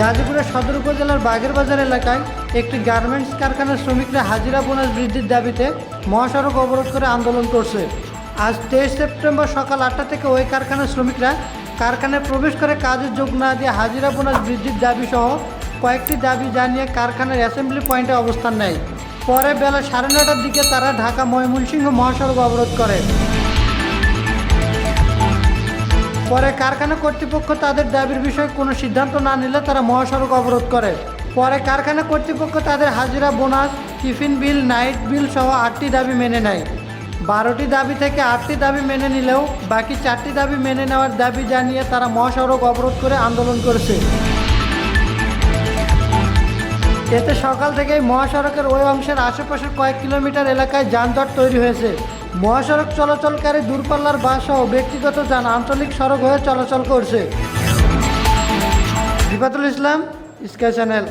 গাজীপুরের সদর উপজেলার বাগের বাজার এলাকায় একটি গার্মেন্টস কারখানার শ্রমিকরা হাজিরা বোনাস বৃদ্ধির দাবিতে মহাসড়ক অবরোধ করে আন্দোলন করছে। আজ তেইশ সেপ্টেম্বর সকাল আটটা থেকে ওই কারখানার শ্রমিকরা কারখানায় প্রবেশ করে কাজের যোগ না দিয়ে হাজিরা বোনাস বৃদ্ধির দাবি সহ কয়েকটি দাবি জানিয়ে কারখানার অ্যাসেম্বলি পয়েন্টে অবস্থান নেয়। পরে বেলা সাড়ে নটার দিকে তারা ঢাকা ময়মনসিংহ মহাসড়ক অবরোধ করে। পরে কারখানা কর্তৃপক্ষ তাদের দাবির বিষয়ে কোনো সিদ্ধান্ত না নিলে তারা মহাসড়ক অবরোধ করে। পরে কারখানা কর্তৃপক্ষ তাদের হাজিরা, bonus, tiffin bill, night bill সহ আটটি দাবি মেনে নেয়। বারোটি দাবি থেকে আটটি দাবি মেনে নিলেও বাকি চারটি দাবি মেনে নেওয়ার দাবি জানিয়ে তারা মহাসড়ক অবরোধ করে আন্দোলন করেছে। এতে সকাল থেকেই মহাসড়কের ওই অংশের আশেপাশের কয়েক কিলোমিটার এলাকায় যানজট তৈরি হয়েছে। মহাসড়ক চলাচলকারী দূরপাল্লার বাস সহ ব্যক্তিগত যান আঞ্চলিক সড়ক হয়ে চলাচল করছে। রিফাতুল ইসলাম স্কাই চ্যানেল